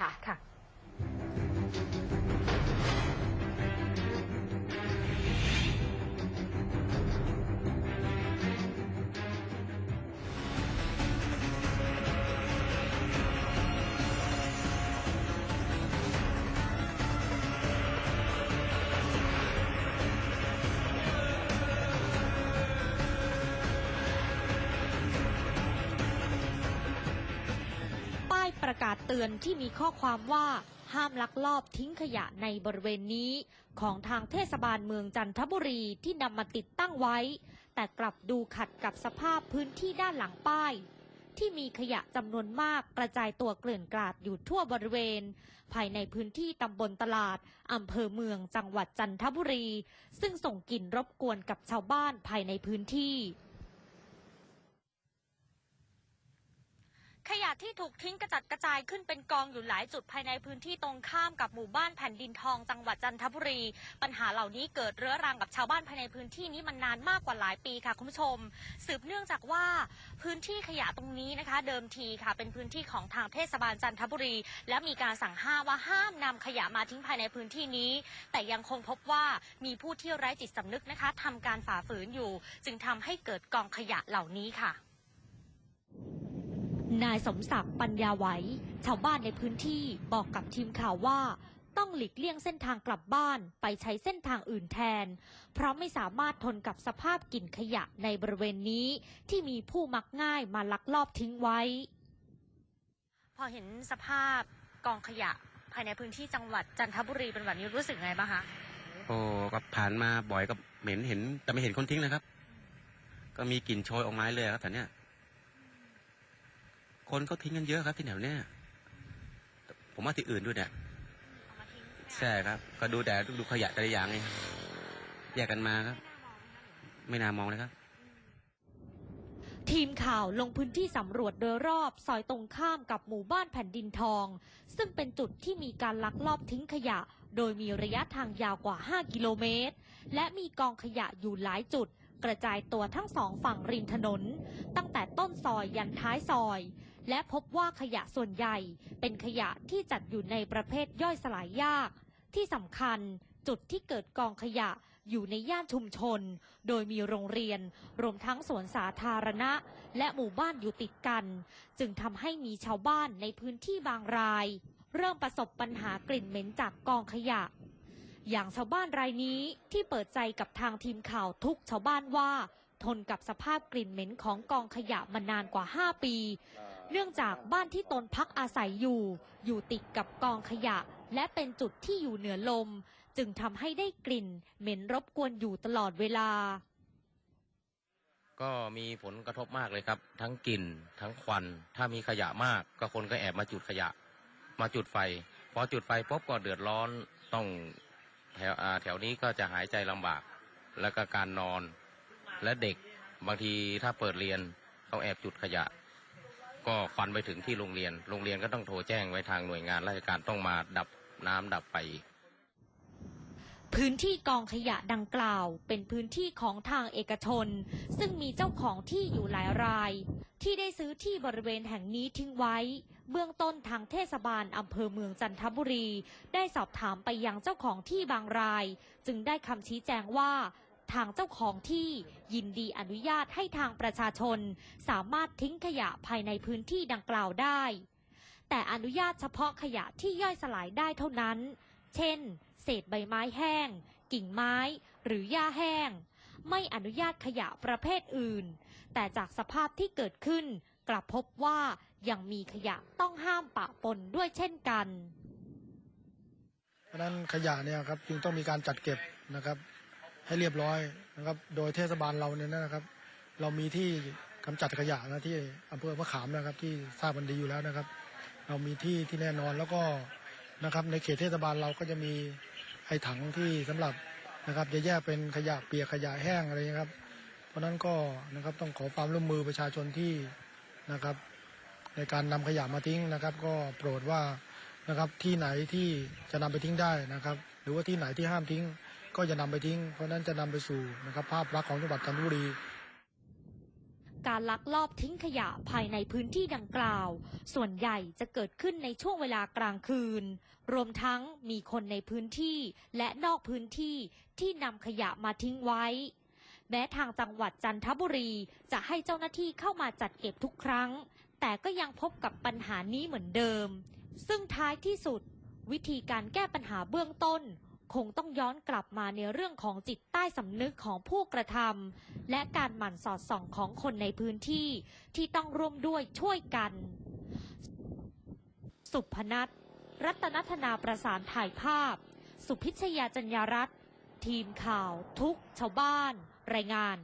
ค่ะค่ะ ประกาศเตือนที่มีข้อความว่าห้ามลักลอบทิ้งขยะในบริเวณนี้ ของทางเทศบาลเมืองจันทบุรีที่นำมาติดตั้งไว้ แต่กลับดูขัดกับสภาพพื้นที่ด้านหลังป้าย ที่มีขยะจำนวนมากกระจายตัวเกลื่อนกลาดอยู่ทั่วบริเวณ ภายในพื้นที่ตำบลตลาดอำเภอเมืองจังหวัดจันทบุรี ซึ่งส่งกลิ่นรบกวนกับชาวบ้านภายในพื้นที่ ขยะที่ถูกทิ้งกระจัดกระจายขึ้นเป็นกองอยู่หลายจุดภายในพื้นที่ตรงข้ามกับหมู่บ้านแผ่นดินทองจังหวัดจันทบุรี ปัญหาเหล่านี้เกิดเรื้อรังกับชาวบ้านภายในพื้นที่นี้มานานมากกว่าหลายปีค่ะคุณผู้ชม สืบเนื่องจากว่าพื้นที่ขยะตรงนี้นะคะ เดิมทีค่ะ เป็นพื้นที่ของทางเทศบาลจันทบุรี และมีการสั่งห้ามว่าห้ามนำขยะมาทิ้งภายในพื้นที่นี้ แต่ยังคงพบว่ามีผู้ที่ไร้จิตสำนึกนะคะทำการฝ่าฝืนอยู่ จึงทำให้เกิดกองขยะเหล่านี้ค่ะ นายสมศักดิ์ปัญญาไหวชาวบ้านในพื้นที่บอกกับทีมข่าวว่า ต้องหลีกเลี่ยงเส้นทางกลับบ้านไปใช้เส้นทางอื่นแทน เพราะไม่สามารถทนกับสภาพกลิ่นขยะในบริเวณนี้ ที่มีผู้มักง่ายมาลักลอบทิ้งไว้ พอเห็นสภาพกองขยะภายในพื้นที่จังหวัดจันทบุรีเป็นแบบนี้รู้สึกไงบ้างคะโอ้ก็ผ่านมาบ่อยก็เหม็นเห็น แต่ไม่เห็นคนทิ้งนะครับ ก็มีกลิ่นโชยออกมาเลยครับแถวเนี้ย คนเขาทิ้งกันเยอะครับที่แถวเนี้ยผมว่าที่อื่นด้วยเนี่ยเอามาทิ้งใช่ครับ ก็ดูแต่ดูขยะแต่ละอย่างไงแยกกันมาครับ ไม่น่ามองเลยครับทีมข่าวลงพื้นที่สำรวจโดยรอบซอยตรงข้ามกับหมู่บ้านแผ่นดินทอง ซึ่งเป็นจุดที่มีการลักลอบทิ้งขยะ โดยมีระยะทางยาวกว่า 5 กิโลเมตร และมีกองขยะอยู่หลายจุด กระจายตัวทั้งสองฝั่งริมถนน ตั้งแต่ต้นซอยยันท้ายซอย และพบว่าขยะส่วนใหญ่เป็นขยะที่จัดอยู่ในประเภทย่อยสลายยาก ที่สำคัญจุดที่เกิดกองขยะอยู่ในย่านชุมชน โดยมีโรงเรียน รวมทั้งสวนสาธารณะ และหมู่บ้านอยู่ติดกัน จึงทำให้มีชาวบ้านในพื้นที่บางราย เริ่มประสบปัญหากลิ่นเหม็นจากกองขยะ อย่างชาวบ้านรายนี้ที่เปิดใจกับทางทีมข่าวทุกชาวบ้านว่า ทนกับสภาพกลิ่นเหม็นของกองขยะมานานกว่า 5 ปี เนื่องจากบ้านที่ตนพักอาศัยอยู่ อยู่ติดกับกองขยะ และเป็นจุดที่อยู่เหนือลม จึงทำให้ได้กลิ่น เหม็นรบกวนอยู่ตลอดเวลา ก็มีผลกระทบมากเลยครับ ทั้งกลิ่นทั้งควัน ถ้ามีขยะมาก ก็คนก็แอบมาจุดขยะ มาจุดไฟพอจุดไฟปุ๊บก็เดือดร้อนต้องแถวอ่าแถวนี้ก็จะหายใจลำบาก แล้วก็การนอน และเด็กบางทีถ้าเปิดเรียนเขาแอบจุดขยะ ก็ควันไปถึงที่โรงเรียน โรงเรียนก็ต้องโทรแจ้งไว้ทางหน่วยงานราชการต้องมาดับน้ำดับไฟพื้นที่กองขยะดังกล่าวเป็นพื้นที่ของทางเอกชน ซึ่งมีเจ้าของที่อยู่หลายราย ที่ได้ซื้อที่บริเวณแห่งนี้ทิ้งไว้ เบื้องต้นทางเทศบาลอำเภอเมืองจันทบุรี ได้สอบถามไปยังเจ้าของที่บางราย จึงได้คำชี้แจงว่า ทางเจ้าของที่ยินดีอนุญาตให้ทางประชาชน สามารถทิ้งขยะภายในพื้นที่ดังกล่าวได้ แต่อนุญาตเฉพาะขยะที่ย่อยสลายได้เท่านั้น เช่น เศษใบไม้แห้ง กิ่งไม้ หรือหญ้าแห้ง ไม่อนุญาตขยะประเภทอื่น แต่จากสภาพที่เกิดขึ้น กลับพบว่ายังมีขยะต้องห้ามปะปนด้วยเช่นกัน เพราะนั้นขยะเนี่ยครับจึงต้องมีการจัดเก็บนะครับ ให้เรียบร้อยนะครับ โดยเทศบาลเราเนี่ยนะครับ เรามีที่กำจัดขยะนะที่อำเภอมะขามนะครับ ที่ทราบกันดีอยู่แล้วนะครับ เรามีที่ที่แน่นอนแล้วก็นะครับ ในเขตเทศบาลเราก็จะมีไอ้ถังที่สำหรับนะครับ จะแยกเป็นขยะเปียกขยะแห้งอะไรนะครับ เพราะฉะนั้นก็นะครับต้องขอความร่วมมือประชาชนที่นะครับ ในการนำขยะมาทิ้งนะครับ ก็โปรดว่านะครับที่ไหนที่จะนำไปทิ้งได้นะครับ หรือว่าที่ไหนที่ห้ามทิ้ง ก็จะนำไปทิ้ง เพราะนั้นจะนำไปสู่นะครับภาพลักษณ์ของจังหวัดจันทบุรีการลักลอบทิ้งขยะภายในพื้นที่ดังกล่าว ส่วนใหญ่จะเกิดขึ้นในช่วงเวลากลางคืน รวมทั้งมีคนในพื้นที่และนอกพื้นที่ที่นำขยะมาทิ้งไว้ แม้ทางจังหวัดจันทบุรีจะให้เจ้าหน้าที่เข้ามาจัดเก็บทุกครั้ง แต่ก็ยังพบกับปัญหานี้เหมือนเดิม ซึ่งท้ายที่สุด วิธีการแก้ปัญหาเบื้องต้น คงต้องย้อนกลับมาในเรื่องของจิตใต้สำนึกของผู้กระทำและการหมั่นสอดส่องของคนในพื้นที่ที่ต้องร่วมด้วยช่วยกัน สุพนัทรัตนธนาประสานถ่ายภาพ สุพิชยาจัญญารัตน์ทีมข่าวทุกชาวบ้าน รายงาน